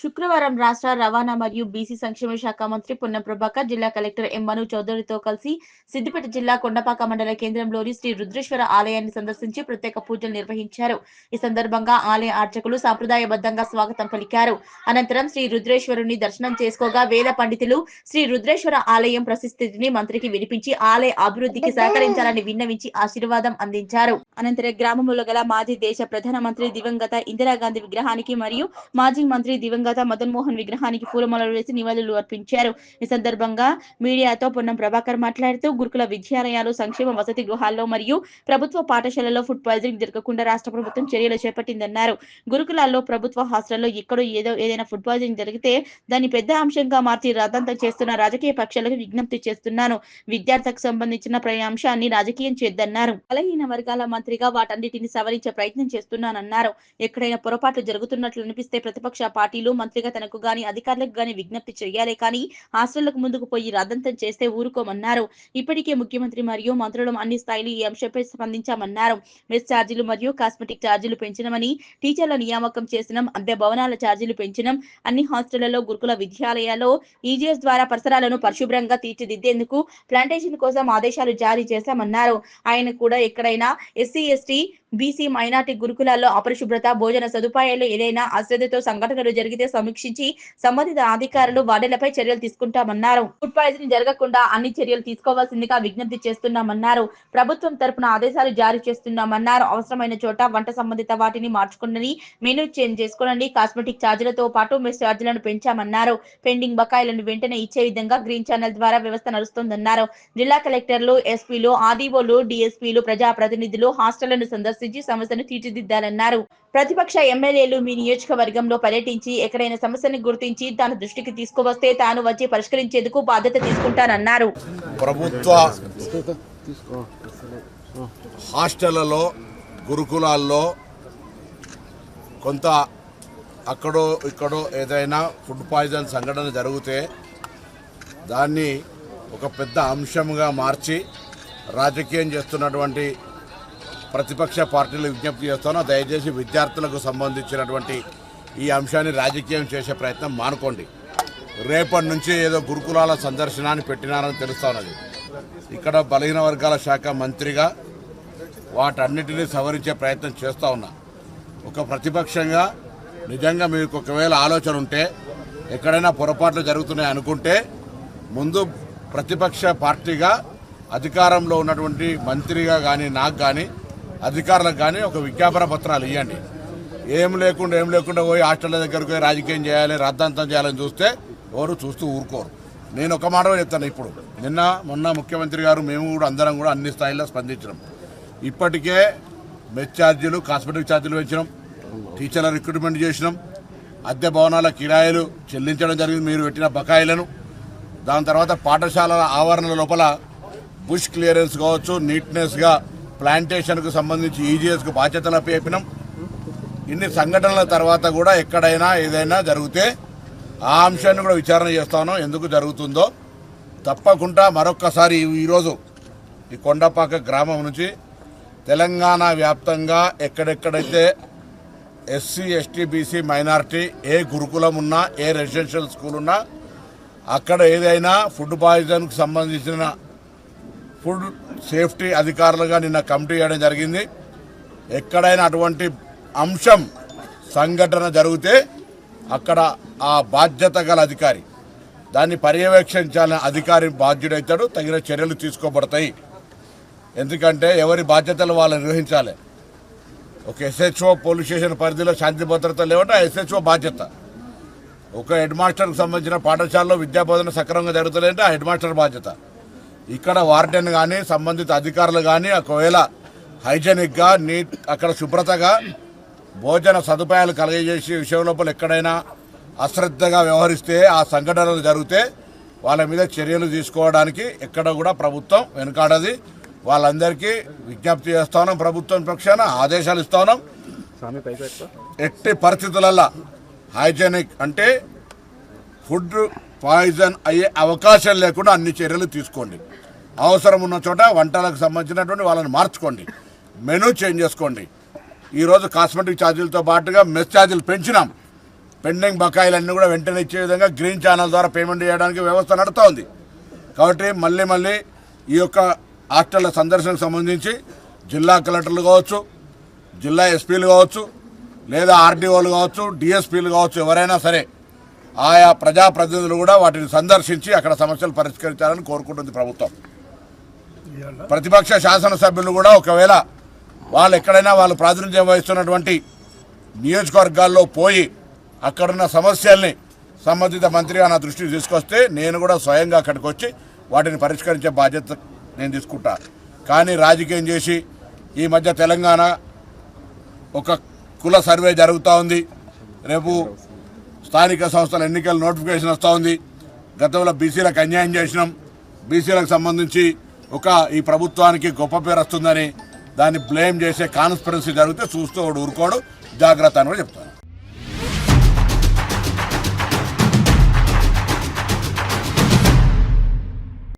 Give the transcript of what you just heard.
శుక్రవారం రాష్ట్ర రవాణా మరియు బీసీ సంక్షేమ శాఖ మంత్రి పొన్నం ప్రభాకర్ జిల్లా కలెక్టర్ ఎం మను చౌదరితో కలిసి సిద్దిపేట జిల్లా కొండపాక మండల కేంద్రంలోని శ్రీ రుద్రేశ్వర ఆలయాన్ని సందర్శించి ప్రత్యేక పూజలు నిర్వహించారు. ఈ సందర్భంగా ఆలయ అర్చకులు సాంప్రదాయబద్ధంగా స్వాగతం పలికారు. అనంతరం శ్రీ రుద్రేశ్వరుని దర్శనం చేసుకోగా వేద పండితులు శ్రీ రుద్రేశ్వర ఆలయం ప్రసిస్థితిని మంత్రికి వినిపించి ఆలయ అభివృద్ధికి సహకరించాలని విన్నవించి ఆశీర్వాదం అందించారు. అనంతరం గ్రామంలో గల మాజీ దేశ ప్రధానమంత్రి దివంగత ఇందిరాగాంధీ విగ్రహానికి మరియు మాజీ మంత్రి దివంగత మదన్ మోహన్ విగ్రహానికి పూలమాలలు వేసి నివాళులు అర్పించారు. ఈ సందర్భంగా మీడియాతో పొన్నం ప్రభాకర్ మాట్లాడుతూ గురుకుల విద్యాలయాలు సంక్షేమ వసతి గృహాల్లో మరియు ప్రభుత్వ పాఠశాలలో ఫుడ్ పాయిజనింగ్ జరగకుండా రాష్ట్ర ప్రభుత్వం చర్యలు చేపట్టిందన్నారు. గురుకులాల్లో ప్రభుత్వ హాస్టల్లో ఎక్కడో ఏదో ఏదైనా ఫుడ్ పాయిజనింగ్ జరిగితే దాన్ని పెద్ద అంశంగా మార్చి రాద్ధాంతం చేస్తున్న రాజకీయ పక్షాలకు విజ్ఞప్తి చేస్తున్నాను. విద్యార్థులకు సంబంధించిన ప్రతి అంశాన్ని రాజకీయం చేద్దన్నారు. బలహీన వర్గాల మంత్రిగా వాటన్నిటిని సవరించే ప్రయత్నం చేస్తున్నానన్నారు. ఎక్కడైనా పొరపాట్లు జరుగుతున్నట్లు అనిపిస్తే ప్రతిపక్ష పార్టీలు మంత్రిగా తనకు గాని అధికారులకు గాని విజ్ఞప్తి చేయాలి కానీ హాస్టళ్ళకు ముందుకు పోయి రాదంతం చేస్తే ఊరుకోమన్నారు. ఇప్పటికే ముఖ్యమంత్రి మరియు మంత్రులు అన్ని స్థాయిలు ఈ అంశంపై స్పందించామన్నారు. మెస్ ఛార్జీలు మరియు కాస్మెటిక్ ఛార్జీలు పెంచినమని టీచర్ల నియామకం చేసినాం అద్దె భవనాల ఛార్జీలు పెంచినాం అన్ని హాస్టళ్ళలో గురుకుల విద్యాలయాల్లో ఈజీఎస్ ద్వారా పరిసరాలను పరిశుభ్రంగా తీర్చిదిద్దేందుకు ప్లాంటేషన్ కోసం ఆదేశాలు జారీ చేశామన్నారు. ఆయన కూడా ఎక్కడైనా ఎస్సీ ఎస్టీ బీసీ మైనార్టీ గురుకులాల్లో అపరిశుభ్రత భోజన సదుపాయాలు ఏదైనా అశ్రద్ధతో సంఘటనలు జరిగితే సమీక్షించి సంబంధిత అధికారులు వార్డులపై చర్యలు తీసుకుంటామన్నారు. ఫుడ్ పాయిజన్ జరగకుండా అన్ని చర్యలు తీసుకోవాల్సిందిగా విజ్ఞప్తి చేస్తున్నామన్నారు. ప్రభుత్వం తరపున ఆదేశాలు జారీ చేస్తున్నామన్నారు. అవసరమైన చోట వంట సంబంధిత వాటిని మార్చుకుని మెనూ చేంజ్ చేసుకోనండి. కాస్మెటిక్ ఛార్జీలతో పాటు మెస్ ఛార్జీలను పెంచామన్నారు. పెండింగ్ బకాయిలను వెంటనే ఇచ్చే విధంగా గ్రీన్ ఛానల్ ద్వారా వ్యవస్థ నడుస్తుందన్నారు. జిల్లా కలెక్టర్లు ఎస్పీలు ఆర్డీఓలు డిఎస్పీలు ప్రజాప్రతినిధులు హాస్టళ్ళను సందర్శించి సమస్యను తీర్చిదిద్దాలన్నారు. ప్రతిపక్ష ఎమ్మెల్యేలు మీ నియోజకవర్గంలో పర్యటించి ఎక్కడైనా సమస్యను గుర్తించి తన దృష్టికి తీసుకువస్తే తాను వచ్చి పరిష్కరించేందుకు బాధ్యత తీసుకుంటానన్నారు. ప్రభుత్వ హాస్టళ్ళలో గురుకులాల్లో కొంత అక్కడో ఇక్కడో ఏదైనా ఫుడ్ పాయిజన్ సంఘటన జరిగితే దాన్ని ఒక పెద్ద అంశంగా మార్చి రాజకీయం చేస్తున్నటువంటి ప్రతిపక్ష పార్టీలు విజ్ఞప్తి చేస్తానో దయచేసి విద్యార్థులకు సంబంధించినటువంటి ఈ అంశాన్ని రాజకీయం చేసే ప్రయత్నం మానుకోండి. రేపటి నుంచి ఏదో గురుకులాల సందర్శనాన్ని పెట్టినారని తెలుస్తా ఉన్నది. ఇక్కడ బలహీన వర్గాల శాఖ మంత్రిగా వాటన్నిటినీ సవరించే ప్రయత్నం చేస్తూ ఉన్నా. ఒక ప్రతిపక్షంగా నిజంగా మీకు ఒకవేళ ఆలోచన ఉంటే ఎక్కడైనా పొరపాట్లు జరుగుతున్నాయి అనుకుంటే ముందు ప్రతిపక్ష పార్టీగా అధికారంలో ఉన్నటువంటి మంత్రిగా కానీ నాకు కానీ అధికారులకు కానీ ఒక విజ్ఞాపన పత్రాలు ఇవ్వండి ఏం లేకుండా ఏం లేకుండా పోయి హాస్టల్ దగ్గరకు పోయి రాజకీయం చేయాలి రద్దంతం చేయాలని చూస్తే ఎవరు చూస్తూ ఊరుకోరు. నేను ఒక మాట చెప్తాను ఇప్పుడు. నిన్న మొన్న ముఖ్యమంత్రి గారు మేము కూడా అందరం కూడా అన్ని స్థాయిలో స్పందించినాం. ఇప్పటికే మెస్ ఛార్జీలు కాస్మెటిక్ ఛార్జీలు పెంచినాం. టీచర్ల రిక్రూట్మెంట్ చేసినాం. అద్దె భవనాల కిరాయిలు చెల్లించడం జరిగింది. మీరు పెట్టిన బకాయిలను. దాని తర్వాత పాఠశాలల ఆవరణ లోపల బుష్ క్లియరెన్స్ కావచ్చు నీట్నెస్గా ప్లాంటేషన్కు సంబంధించి ఈజీఎస్కు బాధ్యతలు అప్పచెప్పినాం. ఇన్ని సంఘటనల తర్వాత కూడా ఎక్కడైనా ఏదైనా జరిగితే ఆ అంశాన్ని కూడా విచారణ చేస్తాను. ఎందుకు జరుగుతుందో తప్పకుండా మరొక్కసారి ఈరోజు ఈ కొండపాక గ్రామం నుంచి తెలంగాణ వ్యాప్తంగా ఎక్కడెక్కడైతే ఎస్సీ ఎస్టీ బీసీ మైనారిటీ ఏ గురుకులం ఉన్నా ఏ రెసిడెన్షియల్ స్కూల్ ఉన్నా అక్కడ ఏదైనా ఫుడ్ పాయిజన్కు సంబంధించిన ఫుడ్ సేఫ్టీ అధికారులుగా నిన్న కమిటీ చేయడం జరిగింది. ఎక్కడైనా అటువంటి అంశం సంఘటన జరిగితే అక్కడ ఆ బాధ్యత గల అధికారి దాన్ని పర్యవేక్షించాలని అధికారి బాధ్యుడైతాడు. తగిన చర్యలు తీసుకోబడతాయి. ఎందుకంటే ఎవరి బాధ్యతలు వాళ్ళు నిర్వహించాలి. ఒక ఎస్హెచ్ఓ పోలీస్ స్టేషన్ పరిధిలో శాంతి భద్రత లేవంటే ఆ ఎస్హెచ్ఓ బాధ్యత. ఒక హెడ్ మాస్టర్కి సంబంధించిన పాఠశాలలో విద్యా బోధన సక్రమంగా జరుగుతలేంటే ఆ హెడ్ మాస్టర్ బాధ్యత. ఇక్కడ వార్డెన్ కానీ సంబంధిత అధికారులు కానీ ఒకవేళ హైజెనిక్గా నీట్ అక్కడ శుభ్రతగా భోజన సదుపాయాలు కలగజేసే విషయం లోపల ఎక్కడైనా అశ్రద్ధగా వ్యవహరిస్తే ఆ సంఘటనలు జరిగితే వాళ్ళ మీద చర్యలు తీసుకోవడానికి ఎక్కడ కూడా ప్రభుత్వం వెనుకాడది. వాళ్ళందరికీ విజ్ఞప్తి చేస్తాను ప్రభుత్వం పక్షాన ఆదేశాలు ఇస్తాను. ఎట్టి పరిస్థితులలో హైజెనిక్ అంటే ఫుడ్ పాయిజన్ అయ్యే అవకాశం లేకుండా అన్ని చర్యలు తీసుకోండి. అవసరం ఉన్న చోట వంటలకు సంబంధించినటువంటి వాళ్ళని మార్చుకోండి. మెనూ చేంజ్ చేసుకోండి. ఈరోజు కాస్మెటిక్ ఛార్జీలతో పాటుగా మెస్ ఛార్జీలు పెంచినాం. పెండింగ్ బకాయిలన్నీ కూడా వెంటనే ఇచ్చే విధంగా గ్రీన్ ఛానల్ ద్వారా పేమెంట్ చేయడానికి వ్యవస్థ నడుతూ ఉంది కాబట్టి మళ్ళీ మళ్ళీ ఈ యొక్క హాస్టళ్ళ సందర్శనకు సంబంధించి జిల్లా కలెక్టర్లు కావచ్చు జిల్లా ఎస్పీలు కావచ్చు లేదా ఆర్డీఓలు కావచ్చు డిఎస్పీలు కావచ్చు ఎవరైనా సరే ఆయా ప్రజాప్రతినిధులు కూడా వాటిని సందర్శించి అక్కడ సమస్యలు పరిష్కరించాలని కోరుకుంటుంది ప్రభుత్వం. ప్రతిపక్ష శాసనసభ్యులు కూడా ఒకవేళ వాళ్ళు ఎక్కడైనా వాళ్ళు ప్రాతినిధ్యం వహిస్తున్నటువంటి నియోజకవర్గాల్లో పోయి అక్కడున్న సమస్యల్ని సంబంధిత మంత్రిగా నా దృష్టికి తీసుకొస్తే నేను కూడా స్వయంగా అక్కడికి వచ్చి వాటిని పరిష్కరించే బాధ్యత నేను తీసుకుంటా. కానీ రాజకీయం చేసి ఈ మధ్య తెలంగాణ ఒక కుల సర్వే జరుగుతూ ఉంది. రేపు స్థానిక సంస్థల ఎన్నికల నోటిఫికేషన్ వస్తూ ఉంది. గతంలో బీసీలకు అన్యాయం చేసినాం. బీసీలకు సంబంధించి ఒక ఈ ప్రభుత్వానికి గొప్ప పేరు వస్తుందని దాన్ని బ్లేమ్ చేసే కాన్స్పిరన్సీ జరిగితే చూస్తూ వాడు ఊరుకోడు. జాగ్రత్త అని కూడా చెప్తాను.